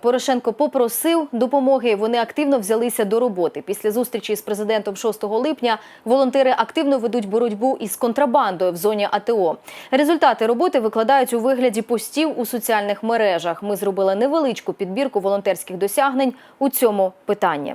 Порошенко попросив допомоги. Вони активно взялися до роботи. Після зустрічі з президентом 6 липня волонтери активно ведуть боротьбу із контрабандою в зоні АТО. Результати роботи викладають у вигляді постів у соціальних мережах. Ми зробили невеличку підбірку волонтерських досягнень у цьому питанні.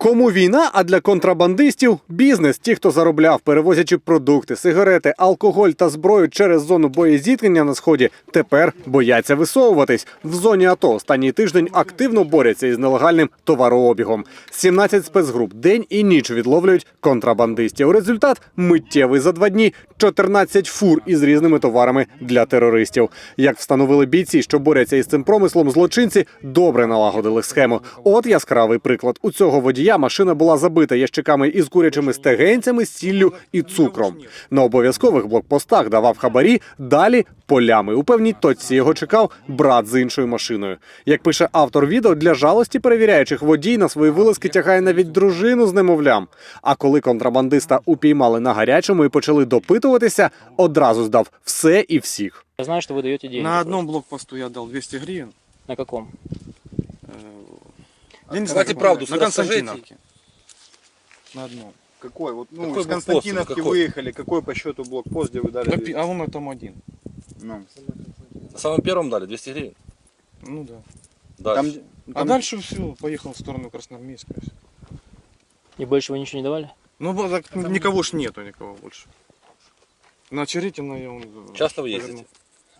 Кому війна, а для контрабандистів бізнес. Ті, хто заробляв, перевозячи продукти, сигарети, алкоголь та зброю через зону боєзіткнення на сході, тепер бояться висовуватись. В зоні АТО останній тиждень активно борються із нелегальним товарообігом. 17 спецгруп день і ніч відловлюють контрабандистів. Результат миттєвий за два дні. 14 фур із різними товарами для терористів. Як встановили бійці, що борються із цим промислом, злочинці добре налагодили схему. От яскравий приклад. У цього водія машина була забита ящиками із курячими стегенцями, сіллю і цукром. На обов'язкових блокпостах давав хабарі, далі полями. У певній точці його чекав брат з іншою машиною. Як пише автор відео, для жалості перевіряючих водій на свої вилазки тягає навіть дружину з немовлям. А коли контрабандиста упіймали на гарячому і почали допитуватися, одразу здав все і всіх. Я знаю, что вы даете деньги. На одном блокпосту я дал 200 гривен. На каком? Я не Давайте знаю, как правду на сюда Константиновке. На одном. Какой? Вот, ну, Какой с блокпост? Константиновки Какой? выехали. Какой по счету блокпост, где вы дали? Да, пи- а вон там один. Ну, На самом первом дали 200 гривен. Ну да. Дальше. там, А там- дальше все, поехал в сторону Красноармейска. И больше вы ничего не давали? Ну, бо- так никого ж нету, никого больше. На Черетина я он... э, Часто вы повернул. ездите?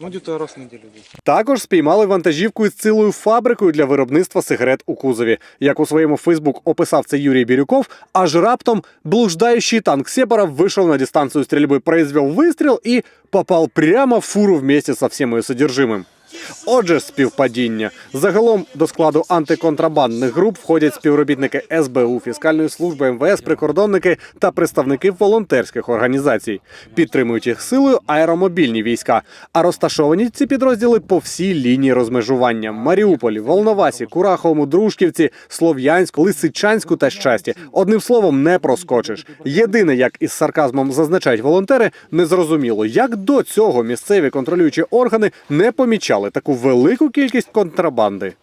Ну, где-то раз в неділю. Також спіймали вантажівку із цілою фабрикою для виробництва сигарет у кузові. Як у своєму Фейсбук описав це Юрій Бірюков, аж раптом блуждаючий танк Сепара вийшов на дистанцію стрільби, произвел вистріл і попав прямо в фуру вместе со всім її содержимим. Отже, співпадіння. Загалом до складу антиконтрабандних груп входять співробітники СБУ, фіскальної служби МВС, прикордонники та представники волонтерських організацій. Підтримують їх силою аеромобільні війська. А розташовані ці підрозділи по всій лінії розмежування: Маріуполі, Волновасі, Кураховому, Дружківці, Слов'янську, Лисичанську та Щасті. Одним словом, не проскочиш. Єдине, як із сарказмом зазначають волонтери, незрозуміло, як до цього місцеві контролюючі органи не помічали таку велику кількість контрабанди.